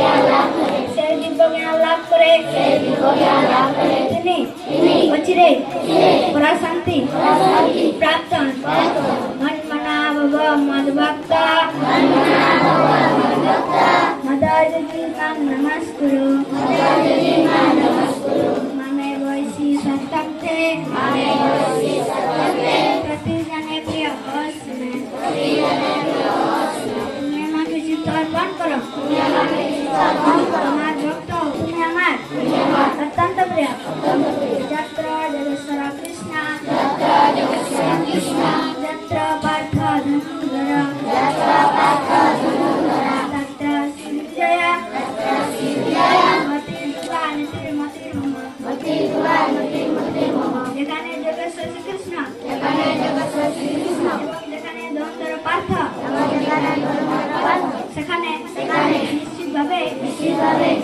शेर डिब्बा के यहाँ लाभ करे इतनी बचरे बड़ा शांति प्राप्त मन मना बाबा मद भक्ता मदाजी का नमस्कार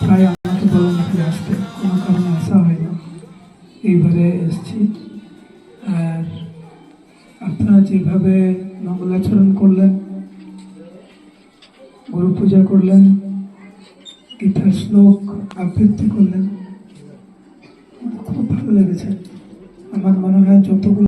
প্রায় আমাকে বলেন আসতে কোনো কারণে আসা হয়নি। এইবারে এসছি। আর আপনারা যেভাবে মঙ্গলাচরণ করলেন করলেন। গীতার শ্লোক আবৃত্তি করলেন। খুব ভালো লেগেছে। আমার মনে হয় যতগুলো